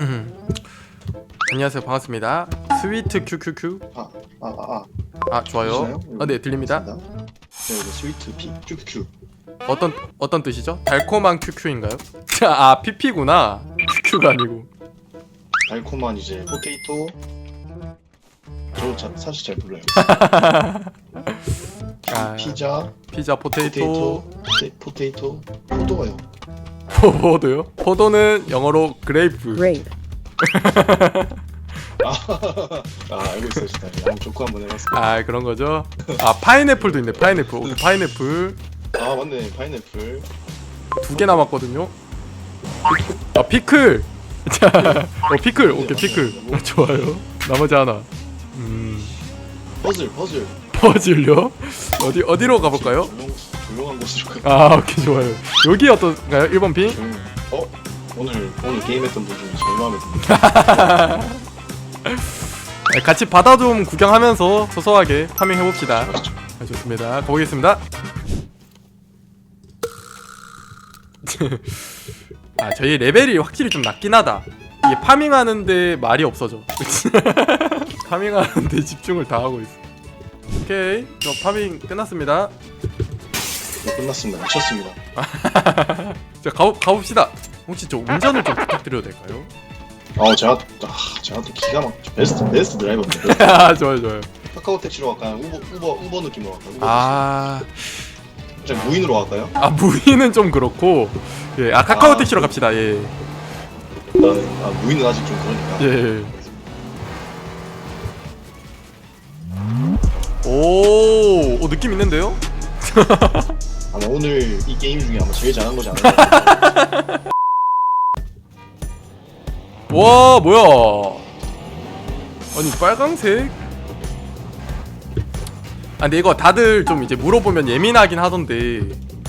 음. 안녕하세요 반갑습니다 스위트 큐큐큐 아, 아, 아, 아 좋아요? 아네 들립니다 네, 이거 스위트 피, 큐큐. 어떤 어떤 뜻이죠? 달콤한 큐큐인가요? 아 피피구나 큐큐가 아니고 달콤한 이제 포테이토. 저 자, 사실 잘 몰라요. 아, 피자, 피자 포테이토 포테이토, 포테, 포테이토, 포도가요. 포도요? 포도는 영어로 그레이프 Grape. 아, 알고 있어요, 진짜. 한번 조크 한번 해봤습니다. 아 그런 거죠? 아 파인애플도 있네 파인애플 오케이, 파인애플 아, 맞네, 파인애플. 두 개 남았거든요 아 피클 자, 어 피클 오케이 피클 아, 좋아요 나머지 하나 음 퍼즐, 퍼즐. 퍼즐요? 어디 어디로 가볼까요? 조용, 조용한 곳으로 가. 아 오케이 좋아요 여기 어떤가요? 1번 핑? 조용. 어, 오늘 오늘 게임했던 분 중에 제일 마음에 듭니다. 네, 같이 바다 좀 구경하면서 소소하게 파밍 해봅시다 아, 좋습니다 가보겠습니다 아 저희 레벨이 확실히 좀 낮긴 하다 이게 파밍하는데 말이 없어져 파밍하는데 집중을 다 하고 있어 오케이 저 파밍 끝났습니다 네, 끝났습니다. 마쳤습니다. 자 가보, 가봅시다 혹시 저 운전을 좀 부탁드려도 될까요? 아, 제가 아, 제가 또 기가 막 베스트 베스트 드라이버인데. 아 좋아요 좋아요 카카오 택시로 갈까요? 우버 우버 우버 느낌으로 갈까요? 우버 아... 택시. 그냥 무인으로 갈까요? 아 무인은 좀 그렇고 예, 아 카카오 아, 택시로 갑시다 예. 나는 아, 무인은 아직 좀 그러니까. 예. 오, 오 느낌 있는데요? 아마 오늘 이 게임 중에 아마 제일 잘한 거지 않을까? 와 뭐야? 아니 빨강색? 아 근데 이거 다들 좀 이제 물어보면 예민하긴 하던데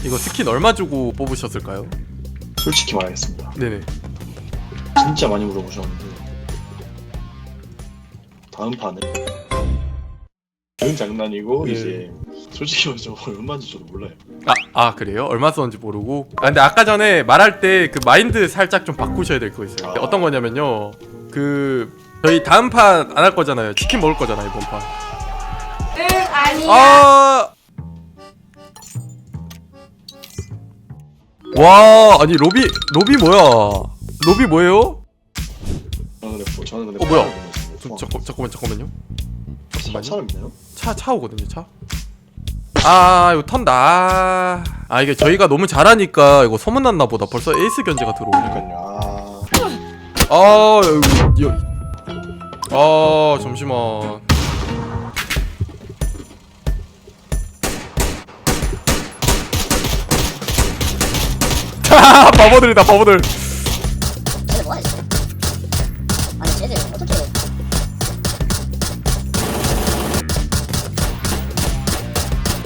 이거 스킨 얼마 주고 뽑으셨을까요? 솔직히 말하겠습니다. 네네. 진짜 많이 물어보셨는데 다음 판에 그건 장난이고 예. 이제 솔직히 말해서 얼마인지 저도 몰라요. 아, 아 그래요? 얼마 썼는지 모르고 아 근데 아까 전에 말할 때 그 마인드 살짝 좀 바꾸셔야 될 거 있어요 아. 어떤 거냐면요 그 저희 다음 판 안 할 거잖아요 치킨 먹을 거잖아요 이번 판 응 아니야. 아! 와 아니 로비 로비 뭐야 로비 뭐예요? 저는 근데 뭐- 저는 근데 어, 뭐야? 있습니다. 저, 포항. 잠깐, 잠깐만 잠깐만요 사- 잠깐만요 사람 있나요? 차, 차 오거든요 차. 아 이거 턴다. 아 이게 저희가 너무 잘하니까 이거 소문났나 보다. 벌써 에이스 견제가 들어오네 그러니까요. 아, 여... 아 잠시만. 바보들이다 바보들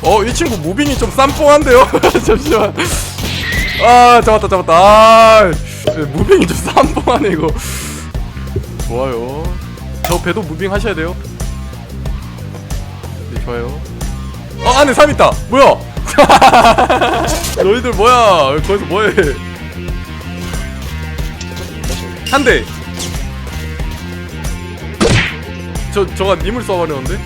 어 이 친구 무빙이 좀 쌈뽕한데요? 잠시만. 아 잡았다 잡았다. 아 무빙이 좀 쌈뽕하네 이거. 좋아요. 저 배도 무빙 하셔야 돼요. 네 좋아요. 어 안에 사람 있다. 뭐야? 너희들 뭐야? 거기서 뭐해? 한 대. 저 저가 님을 쏴버렸는데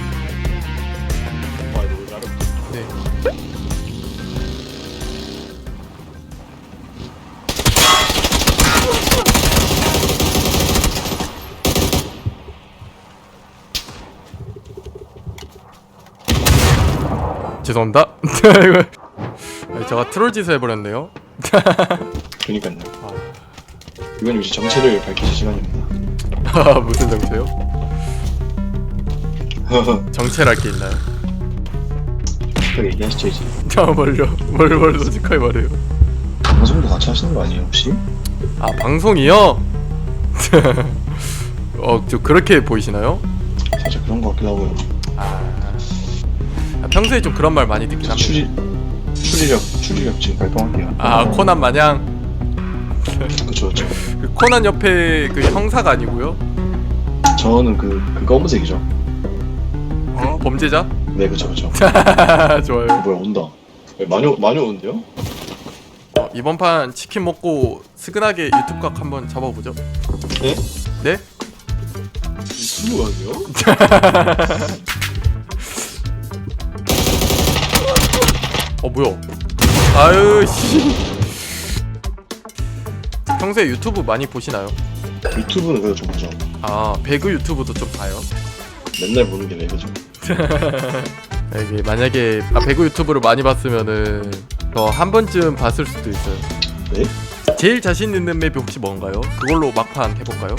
죄송합니다. 이거 제가 트롤 짓을 해버렸네요. 그러니까요. 아. 이건 이제 정체를 밝히실 시간입니다. 아, 무슨 정체요? 정체랄 게 있나요? 솔직하게 얘기하시죠 이제. 자, 뭘요? 뭘, 뭘 솔직하게 말해요. 방송도 같이 하시는 거 아니에요 혹시? 아, 방송이요? 어, 저 그렇게 보이시나요? 살짝 그런 거 같기도 하고요. 평소에 좀 그런 말 많이 듣긴 합니다. 추리 추리력 추리력 지금 발동할게요. 아, 코난 마냥 그쵸. 그 코난 옆에 그 형사가 아니고요. 저는 그, 그 검은색이죠. 어? 범죄자? 네 그쵸. 좋아요. 뭐야 온다. 네, 많이 오- 많이 오는데요? 어, 이번 판 치킨 먹고 스근하게 유튜브 각 한번 잡아보죠. 네? 네? 스무 가세요? 뭐야? 아유 씨. 평소에 유튜브 많이 보시나요? 유튜브는 그래도 좀 보죠. 아 배그 유튜브도 좀 봐요. 맨날 보는 게 레고죠. 이게 만약에 아, 배그 유튜브를 많이 봤으면은 더한 번쯤 봤을 수도 있어요. 네? 제일 자신 있는 맵이 혹시 뭔가요? 그걸로 막판 해볼까요?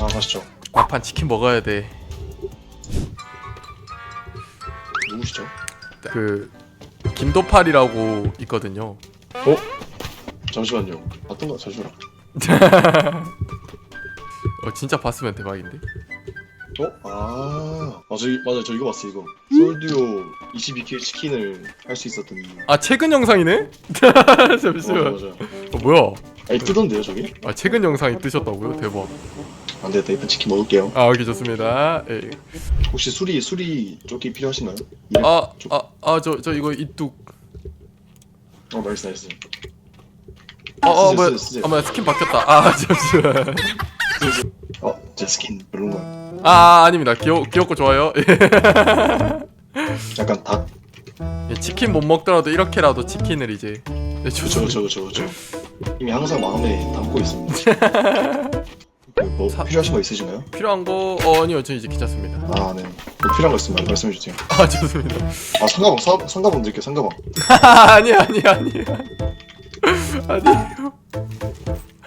아 가시죠. 막판 치킨 먹어야 돼. 누구시죠? 그 김도팔이라고 있거든요. 어? 잠시만요. 봤던 거 잠시만. 어 진짜 봤으면 대박인데. 어? 아, 아 저기 맞아 저 이거 봤어 이거. 솔듀오 22킬 치킨을 할 수 있었던 이유. 아 최근 영상이네? 맞아 잠시만. 맞아. 어 뭐야? 아니 뜨던데요 저기? 아 최근 영상이 뜨셨다고요? 대박. 안 되겠다 일단 치킨 먹을게요. 아 오케이 좋습니다. 예. 혹시 수리 수리 조끼 필요하신가요? 아아 아 저 저 이거 이뚝. 어 나이스 나이스. 어어 쓰세요, 뭐야? 쓰세요. 아 뭐야 스킨 바뀌었다. 아 잠시만. 어제 스킨 별론가요? 아 아닙니다. 귀여 귀엽고 좋아요. 약간 닭. 예, 치킨 못 먹더라도 이렇게라도 치킨을 이제. 네, 그쵸 그쵸 그쵸. 이미 항상 마음에 담고 있습니다. 뭐 사- 필요하신 거 있으신가요? 필요한 거 어, 아니요 저 이제 기차습니다 아, 네. 뭐 필요한 거 있으면 말씀해 주세요. 아 좋습니다 아, 상가방, 사, 상가방 드릴게요, 상가방. 아니 아니 아니 아니에요 아니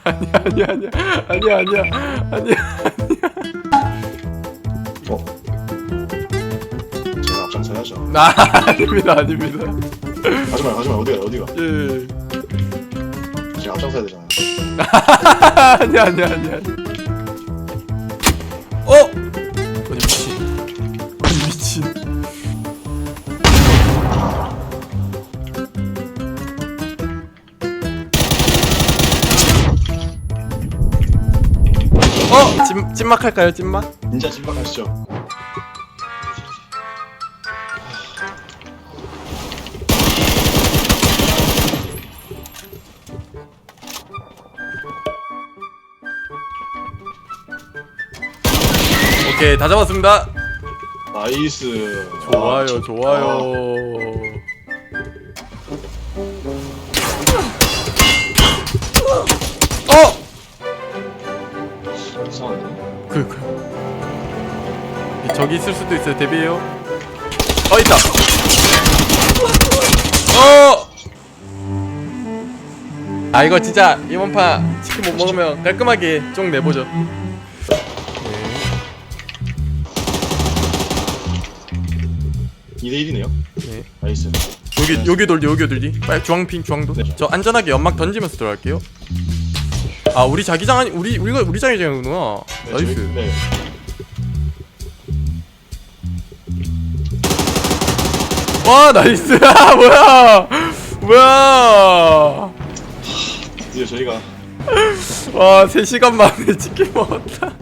아니 아니 아니 아니 아니 어? 제가 앞장서야죠. 아 아닙니다 아닙니다 가지마, 가지마. 어디가, 어디가. 예, 예. 제가 앞장서야 되잖아요. 아니 아니 아니 아니 어? 아니 미친. 아니 미친. 어? 찜, 찜막 할까요 찜막? ninja 찐빵 하시죠. 오케이 다 잡았습니다 나이스. 좋아요 아, 저- 좋아요 어 아, 이상한데? 그, 그. 저기 있을 수도 있어요. 대비해요. 어 있다. 어. 아 이거 진짜 이번 판 치킨 못 먹으면 깔끔하게 쫑 내보죠. 2대 1이네요. 네. 나이스. 여기 여기 돌지 여기 돌지. 빨리 주황핑 주황도. 네. 저 안전하게 연막 던지면서 들어갈게요. 아 우리 자기장 아니 우리 우리가 우리 자기장이구나. 네, 나이스. 저희- 네. 와 나이스. 아, 뭐야 뭐야. 드디어 저희가 와 3시간 만에 치킨 먹었다